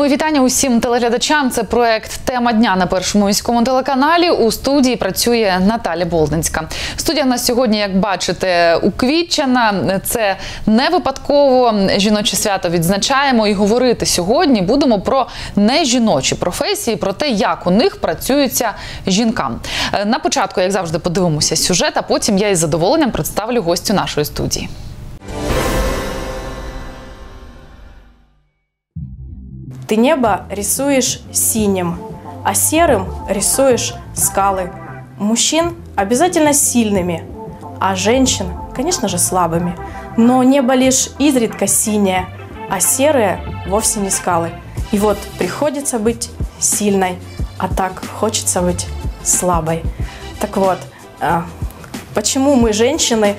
Мої вітання усім телеглядачам. Це проект Тема дня на першому міському телеканалі. У студії працює Наталя Болдинська. Студія в нас сьогодні, як бачите, уквітчена. Це не випадково жіноче свято відзначаємо і говорити сьогодні будемо про нежіночі професії, про те, як у них працюється жінкам. Е, На початку, як завжди, подивимося сюжет, а потім я із задоволенням представлю гостю нашої студії. Ты небо рисуешь синим, а серым рисуешь скалы. Мужчин обязательно сильными, а женщин, конечно же, слабыми. Но небо лишь изредка синее, а серые вовсе не скалы. И вот приходится быть сильной, а так хочется быть слабой. Так вот, а, почему мы, женщины,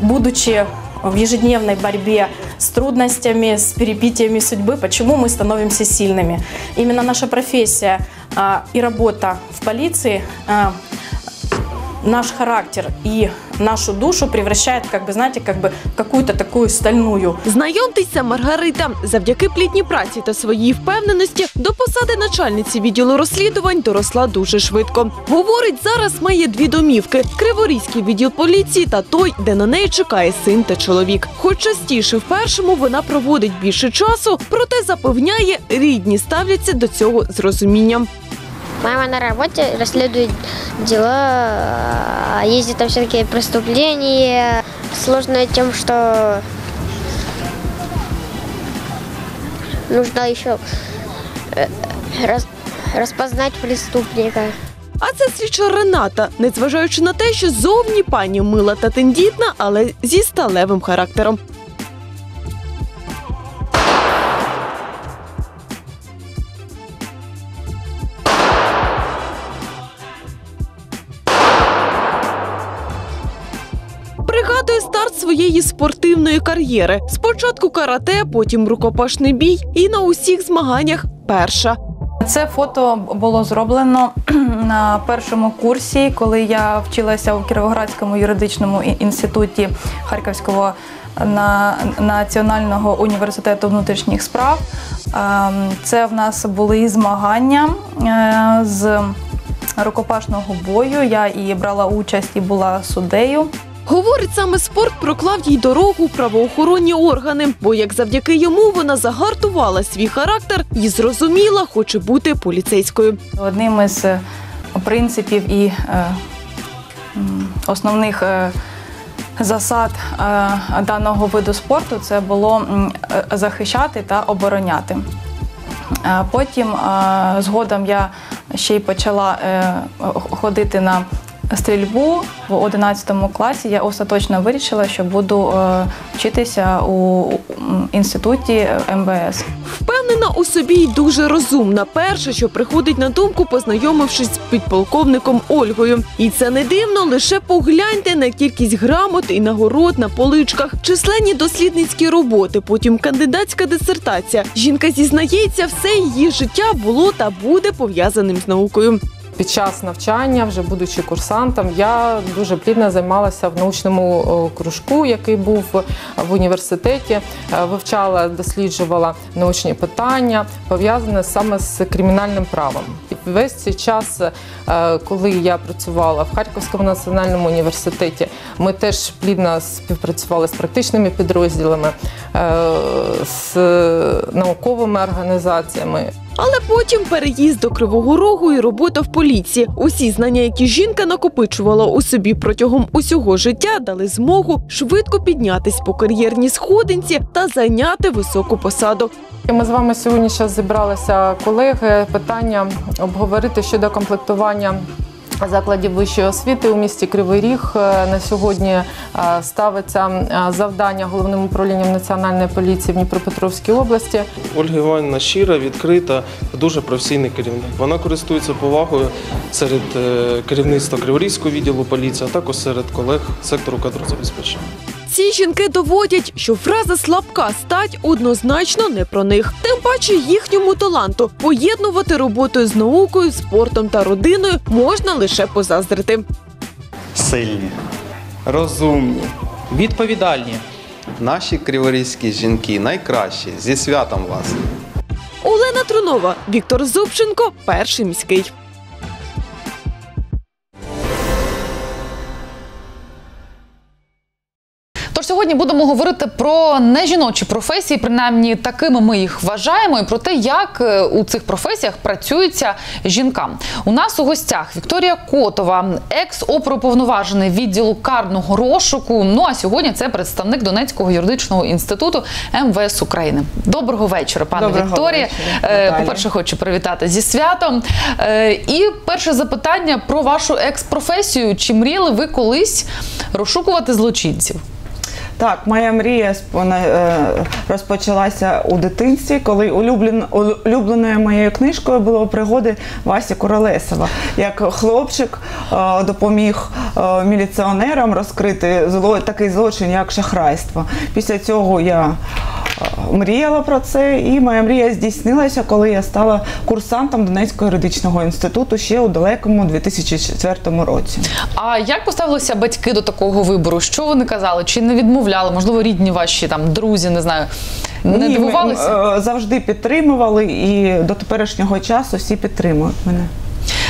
будучи в ежедневной борьбе с трудностями, с перепитиями судьбы, почему мы становимся сильными. Именно наша профессия а, и работа в полиции а, наш характер и нашу душу превращает, как бы, знаете, как бы какую-то такую стальную. Знайомтеся, Маргарита. Завдяки плідній праці та своїй впевненості до посади начальниці відділу розслідувань доросла дуже швидко. Говорить, зараз має дві домівки: Криворізький відділ поліції та той, де на неї чекає син та чоловік. Хоч частіше в першому вона проводить більше часу, проте запевняє, рідні ставляться до цього з розумінням. Мама на работе расследует дела, ездит там всякие преступления. Сложно тем, что нужно еще э, рас- распознать преступника. А це слідча Рената, незважаючи на те, що зовні пані мила та тендітна, але зі сталевим характером. Пригадує старт своєї спортивної кар'єри. Спочатку карате, потім рукопашний бій, і на усіх змаганнях перша. Це фото було зроблено на першому курсі, коли я вчилася у Кіровоградському юридичному інституті Харківського на- національного університету внутрішніх справ. Ем, Це в нас були змагання е, з рукопашного бою. Я і брала участь і була суддею. Говорить, саме спорт проклав їй дорогу правоохоронні органи, бо як завдяки йому вона загартувала свій характер і зрозуміла, хоче бути поліцейською. Одним із е, принципів і е, основних е, засад даного виду спорту це було захищати та обороняти. Потім згодом я ще й почала ходити на стрільбу в 11 класі. Я остаточно вирішила, що буду е, вчитися у інституті МВС. Впевнена у собі й дуже розумна. Перше, що приходить на думку, познайомившись з підполковником Ольгою. І це не дивно, лише погляньте на кількість грамот і нагород на поличках, численні дослідницькі роботи, потім кандидатська дисертація. Жінка зізнається, все її життя було та буде пов'язаним з наукою. Під час навчання, вже будучи курсантом, я дуже плідно займалася в научному кружку, який був в університеті. Е, Вивчала, досліджувала научні питання, пов'язані саме з кримінальним правом. І Весь цей час, е, коли я працювала в Харківському національному університеті, ми теж плідно співпрацювали з практичними підрозділами, е, з науковими організаціями. Але потім переїзд до Кривого Рогу і робота в поліції. Усі знання, які жінка накопичувала у собі протягом усього життя, дали змогу швидко піднятись по кар'єрній сходинці та зайняти високу посаду. Ми з вами сьогодні ще зібралися колеги. Питання обговорити щодо комплектування. Закладів вищої освіти у місті Кривий Ріг Е, на сьогодні е, ставиться е, завдання головним управлінням національної поліції в Дніпропетровській області Ольга Іванівна щира, відкрита, дуже професійний керівник. Вона користується повагою серед керівництва Криворізького відділу поліції, а також серед колег сектору кадрозабезпечення. Ці жінки доводять, що фраза слабка стать однозначно не про них. Тим паче їхньому таланту поєднувати роботу з наукою, спортом та родиною можна лише позаздрити. сильні, розумні. відповідальні. Наші криворізькі жінки найкращі. Зі святом вас! Олена Олена Трунова, Віктор Зубченко, перший міський. Сьогодні будемо говорити про нежіночі професії, принаймні такими ми їх вважаємо, і про те, як е, у цих професіях працюється жінкам. У нас у гостях Вікторія Котова, екс-оперуповноважений відділу карного розшуку. Ну а сьогодні це представник Донецького юридичного інституту МВС України. Доброго вечора, пане Доброго Вікторія. вечора. Е, По-перше, хочу привітати зі святом. Е, І перше запитання про вашу екс-професію. Чи мріяли ви колись розшукувати злочинців? Так, моя мрія е, розпочалася у дитинстві, коли улюблен, улюбленою моєю книжкою було пригоди Васі Королесова. Як хлопчик е, допоміг е, міліціонерам розкрити зло, такий злочин, як шахрайство. Після цього я мріяла про це, і моя мрія здійснилася, коли я стала курсантом Донецького юридичного інституту ще у далекому 2004 році. А як поставилися батьки до такого вибору? Що вони казали? Чи не відмовляли? Можливо, рідні ваші там друзі, не знаю, не Ні, ми, дивувалися? е, завжди підтримували, і до теперішнього часу всі підтримують мене.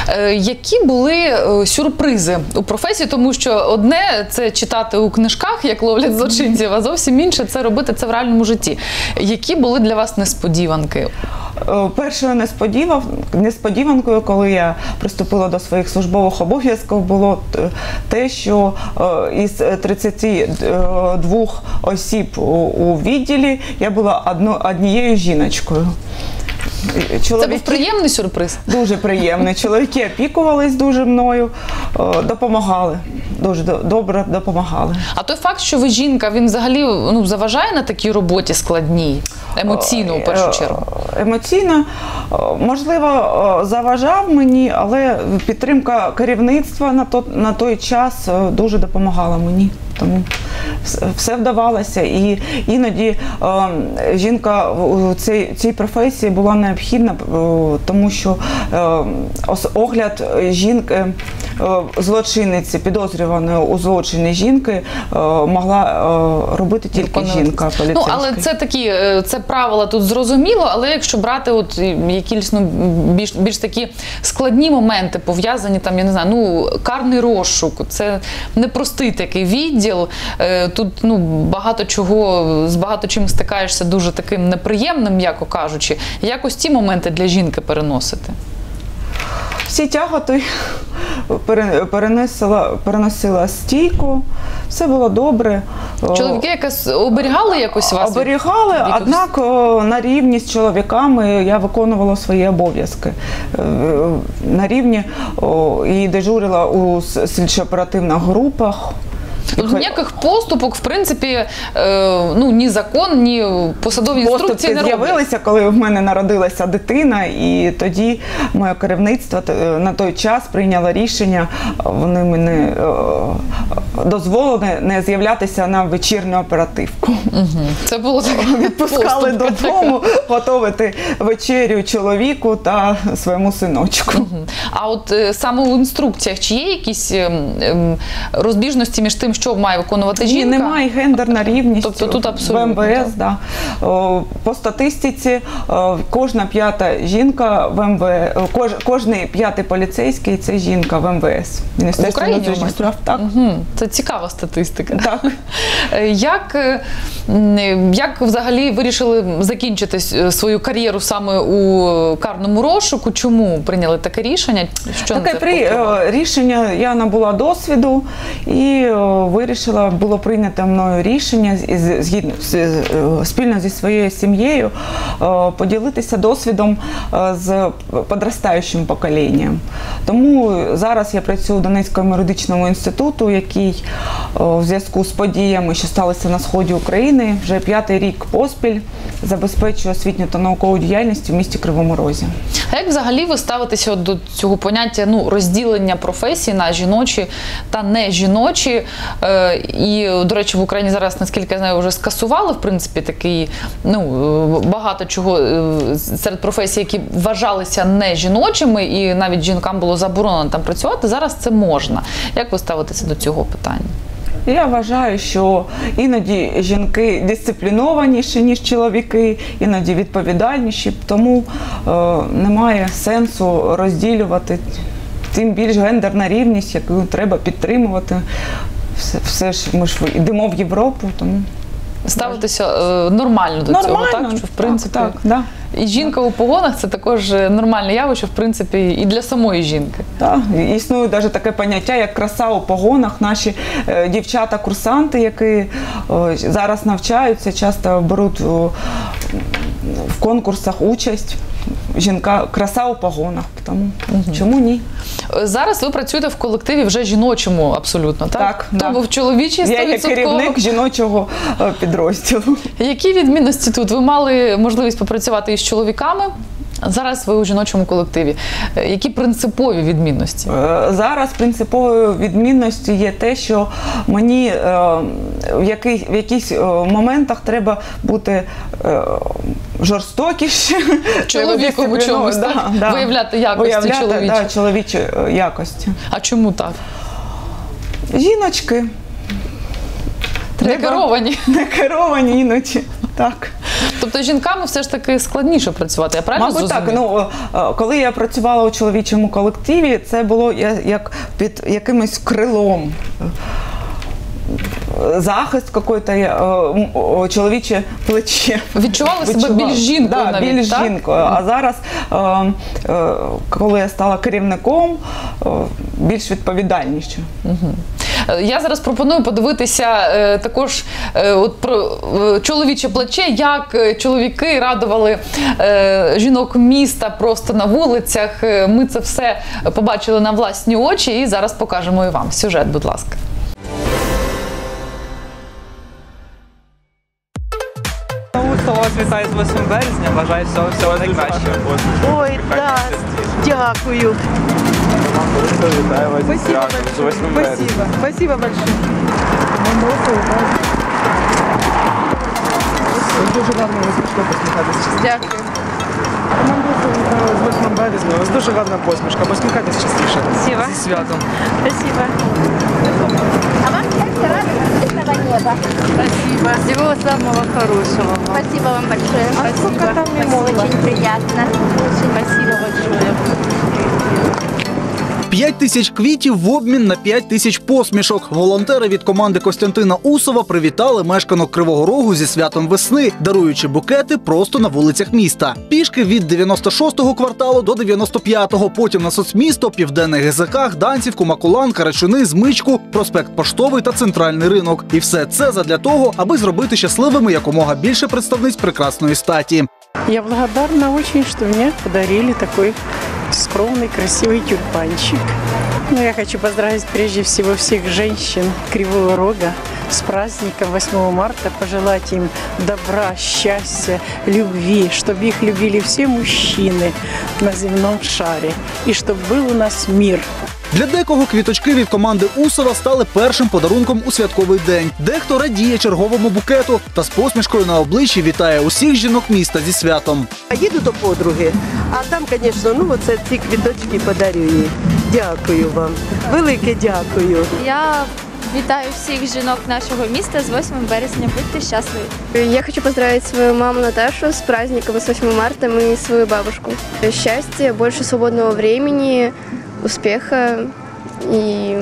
Е, Які були е, сюрпризи у професії? Тому що одне це читати у книжках, як ловлять злочинців, а зовсім інше це робити це в реальному житті. Які були для вас несподіванки? Е, Першою несподіванкою, коли я приступила до своїх службових обов'язків, було те, що із 32 осіб у, відділі я була однією жіночкою. Це був приємний сюрприз. Дуже приємний. Чоловіки опікувались дуже мною, допомагали. Дуже добре допомагали. А той факт, що ви жінка, він взагалі ну заважає на такій роботі складній, емоційно у першу чергу. Е, Емоційно, е, можливо, заважав мені, але підтримка керівництва на, то, на той час дуже допомагала мені. Тому все вдавалося. І іноді е, жінка у цій, цій професії була необхідна, е, тому що е, огляд жінки, злочинниці, підозрюваної у злочині жінки, е, могла е, робити тільки Виконувати. жінка Ну, але це такі, е, це правила тут зрозуміло, але якщо брати от е, якісь ну, більш, більш такі складні моменти, пов'язані там, я не знаю, ну, карний розшук, це непростий такий відділ. Е, Тут ну, багато чого, з багато чим стикаєшся дуже таким неприємним, м'яко кажучи. Як ось ці моменти для жінки переносити? Всі тяготи пере- перенесла, переносила стійку, все було добре. Чоловіки якось оберігали якось вас? Оберігали, однак на рівні з чоловіками я виконувала свої обов'язки. Е, На рівні і дежурила у с- групах. Ніяких поступок, в принципі, е, ну ні закон, ні посадові інструкції не роблять. з'явилися, коли в мене народилася дитина, і тоді моє керівництво е, на той час прийняло рішення. Вони мене е, дозволили не з'являтися на вечірню оперативку. Це було таке Відпускали додому готувати вечерю чоловіку та своєму синочку. А от саме у інструкціях чи є якісь ем, ем, розбіжності між тим, що має виконувати Ні, немає гендерна рівність. Тобто тут абсолютно, в МВС, да. По статистиці кожна п'ята жінка в МВС, кож, кожний п'ятий поліцейський це жінка в МВС. В Україні справ. Так. Це цікава статистика. Так. Е, Як, е, як взагалі вирішили закінчити свою кар'єру саме у карному розшуку? Чому прийняли таке рішення? Що Таке при, е, рішення я набула досвіду і е, вирішила, було прийнято мною рішення згідно спільно зі своєю сім'єю е, поділитися досвідом е, з подростаючим поколінням. Тому зараз я працюю у Донецькому юридичному інституту, який е, у зв'язку з подіями, що сталися на сході України, вже п'ятий рік поспіль забезпечує освітню та наукову діяльність у місті Кривому Розі. Як взагалі ви ставитеся до цього поняття ну, розділення професій на жіночі та не жіночі? Е, і, до речі, в Україні зараз, наскільки я знаю, вже скасували в принципі такий ну, е, багато чого е, серед професій, які вважалися не жіночими, і навіть жінкам було заборонено там працювати. Зараз це можна. Як ви ставитеся до цього питання? Я вважаю, що іноді жінки дисциплінованіші, ніж чоловіки, іноді відповідальніші, тому е, немає сенсу розділювати. Тим більш гендерна рівність, яку треба підтримувати. Все, все ж ми ж йдемо в Європу, тому Ставитися е, нормально до цього, так? Що, в принципі, так, так, да. І жінка у погонах це також е, нормальне явище, в принципі, і для самої жінки. Так, існує навіть таке поняття, як краса у погонах. Наші е, дівчата-курсанти, які зараз навчаються, часто беруть в конкурсах участь. Жінка краса у погонах. Тому чому ні? Зараз ви працюєте в колективі вже жіночому абсолютно, так? Так, То да. був чоловічий 100%. Я є керівник жіночого е, підрозділу. Які відмінності тут? Ви мали можливість попрацювати із чоловіками. Зараз ви у жіночому колективі. Е, Які принципові відмінності? Е, Зараз принциповою відмінністю є те, що мені е, в, який, в якихось моментах треба бути жорстокіше. Чоловіком у чомусь, так? Виявляти якості Виявляти, чоловічі. Да, чоловічі якості. А чому так? Жіночки. Не керовані. Не керовані іноді. Так. Тобто жінками все ж таки складніше працювати. Я правильно Мабуть, так. Ну, е, коли я працювала у чоловічому колективі, це було я- як під якимось крилом. Захист какой-то, е, чоловіче плече. Відчували себе Відчувала. більш жінкою да, навіть, більш так? жінкою. А зараз, е, е, коли я стала керівником, е, більш відповідальніше. Е, Я зараз пропоную подивитися е, також е, от про е, чоловіче плече, як е, чоловіки радували е, жінок міста просто на вулицях. Е, Ми це все побачили на власні очі і зараз покажемо і вам. Сюжет, будь ласка. Вас вітає з 8 березня, бажаю всього, всього найкращого. Ой, да, дякую. Вітаю вас з 8 березня. Спасибо, спасибо большое. Дуже гарно усмішка посміхатися. Дякую. З 8 березня, у вас дуже гарна посмішка, посміхайтесь частіше. Спасибо. Зі святом. Спасибо. Спасибо. Всего самого хорошего. вам. Спасибо вам большое. Спасибо. Очень приятно. Спасибо большое. 5 тисяч квітів в обмін на 5 тисяч посмішок. Волонтери від команди Костянтина Усова привітали мешканок Кривого Рогу зі святом весни, даруючи букети просто на вулицях міста. Пішки від 96-го кварталу до 95-го, потім на соцмісто, південний ГЗК, Гданцівку, Макулан, Карачуни, Змичку, проспект Поштовий та центральний ринок. І все це задля того, аби зробити щасливими якомога більше представниць прекрасної статі. Я благодарна очень, что мне подарили такой скромный, красивый тюльпанчик. Ну, я хочу поздравить прежде всего всех женщин Кривого Рога с праздником 8 марта, пожелать им добра, счастья, любви, чтобы их любили все мужчины на земном шаре, и чтобы был у нас мир. Для декого квіточки від команди Усова стали першим подарунком у святковий день. Дехто радіє черговому букету та з посмішкою на обличчі вітає усіх жінок міста зі святом. Їду до подруги, а там, звісно, ну оце ці квіточки подарю їй. Дякую вам. Велике дякую. Я вітаю всіх жінок нашого міста з 8 березня. Будьте щасливі. Я хочу поздравить свою маму Наташу с праздником с 8 марта и свою бабушку. Счастья, больше свободного времени, успеха і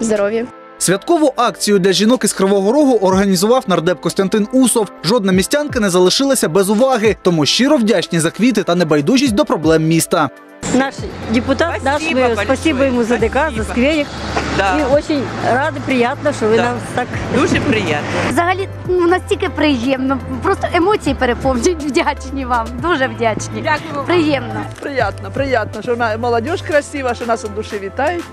здоров'я. Святкову акцію для жінок із Кривого Рогу організував нардеп Костянтин Усов. Жодна містянка не залишилася без уваги, тому щиро вдячні за квіти та небайдужість до проблем міста. Наш депутат, наш, мы, спасибо йому за ДК, за скверик. И очень рады, приятно, ви Да. нам так... Дуже приємно. Взагалі ну, настільки приємно. Просто емоції переповнюють. Вдячні вам. Дуже вдячні. Дякую. Приємно. Приятно, приятно, що молодежь красива, що нас від душі вітають.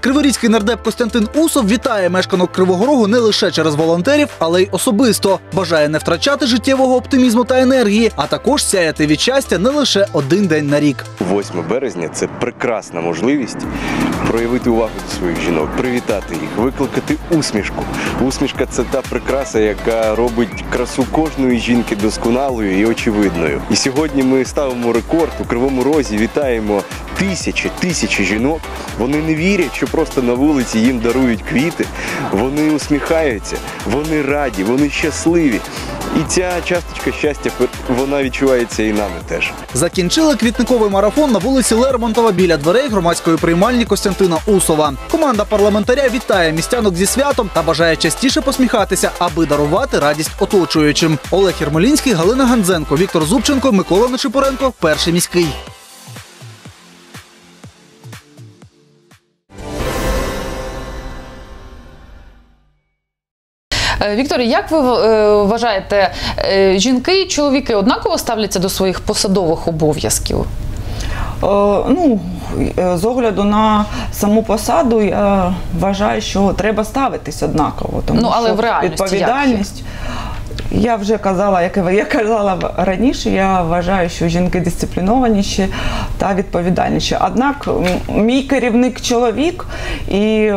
Криворізький нардеп Костянтин Усов вітає мешканок Кривого Рогу не лише через волонтерів, але й особисто. Бажає не втрачати життєвого оптимізму та енергії, а також сяяти від щастя не лише один день на рік. 8 березня це прекрасна можливість проявити увагу до своїх жінок, привітати їх, викликати усмішку. Усмішка це та прикраса, яка робить красу кожної жінки досконалою і очевидною. І сьогодні ми ставимо рекорд у кривому розі. Вітаємо тисячі тисячі жінок. Вони не вірять. якщо просто на вулиці їм дарують квіти, вони усміхаються, вони раді, вони щасливі. І ця часточка щастя вона відчувається і нами теж. Закінчили квітниковий марафон на вулиці Лермонтова біля дверей громадської приймальні Костянтина Усова. Команда парламентаря вітає містянок зі святом та бажає частіше посміхатися, аби дарувати радість оточуючим. Олег Єрмолінський, Галина Гандзенко, Віктор Зубченко, Микола Нечипоренко. Перший міський. Е, Вікторія, як ви е, вважаєте, е, жінки і чоловіки однаково ставляться до своїх посадових обов'язків? Ну, з огляду на саму посаду, я вважаю, що треба ставитись однаково. Тому Ну, але що в реальності відповідальність. Я вже казала, як я казала раніше, я вважаю, що жінки дисциплінованіші та відповідальніші. Однак мій керівник чоловік, і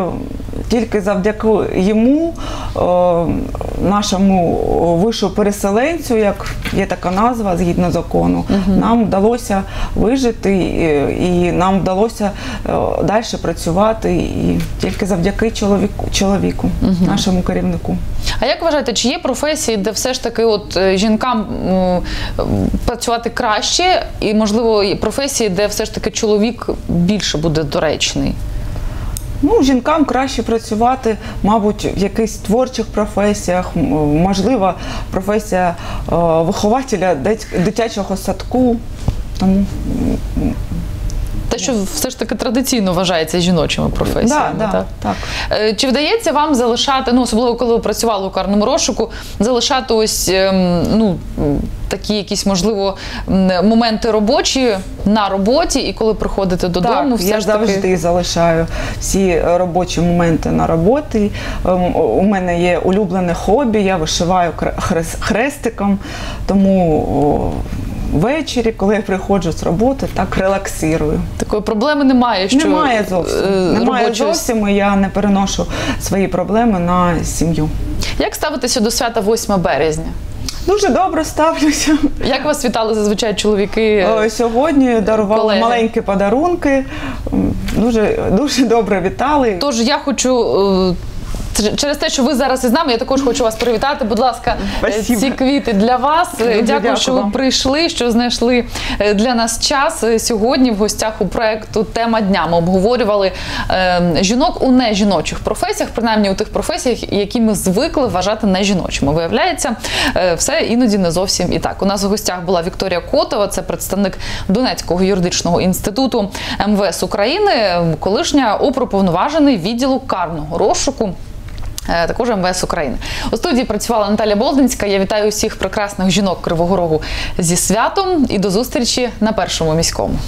тільки завдяки йому, нашому вишу переселенцю, як є така назва згідно закону, нам вдалося вижити і, і нам вдалося далі працювати. І тільки завдяки чоловіку, чоловіку нашому керівнику. А як вважаєте, чи є професії, де все ж таки от е, жінкам працювати краще, і можливо професії, де все ж таки чоловік більше буде доречний? Ну, жінкам краще працювати, мабуть, в якихось творчих професіях, можливо, професія е, вихователя дит- дитячого садку. Тому Те, що все ж таки традиційно вважається жіночими професіями. да, да, так? так. Е, Чи вдається вам залишати, ну особливо коли ви працювали у карному розшуку, залишати ось ем, ну такі якісь можливо моменти робочі на роботі, і коли приходите додому, так, все я ж таки завжди залишаю всі робочі моменти на роботі. Ем, У мене є улюблене хобі, я вишиваю хрестиком, тому ввечері, коли я приходжу з роботи, так релаксирую. такої проблеми немає. Що Немає зовсім. е, Немає робочої- зовсім, я не переношу свої проблеми на сім'ю. Як ставитеся до свята 8 березня? Дуже добре ставлюся. Як вас вітали зазвичай чоловіки? Е, Сьогодні дарували колеги. маленькі подарунки. Дуже, дуже добре вітали. Тож я хочу. Через те, що ви зараз із нами, я також хочу вас привітати. Будь ласка, е, Спасибо. ці квіти для вас. Дуже Дякую, дякую що ви прийшли, що знайшли е, для нас час Е, сьогодні. В гостях у проекту Тема дня ми обговорювали е, жінок у нежіночих професіях, принаймні у тих професіях, які ми звикли вважати нежіночими. Виявляється, е, все іноді не зовсім і так. У нас в гостях була Вікторія Котова, це представник Донецького юридичного інституту МВС України, колишня опруповноважений відділу карного розшуку. Е, Також МВС України у студії працювала Наталя Болдинська. Я вітаю усіх прекрасних жінок Кривого Рогу зі святом і до зустрічі на першому міському.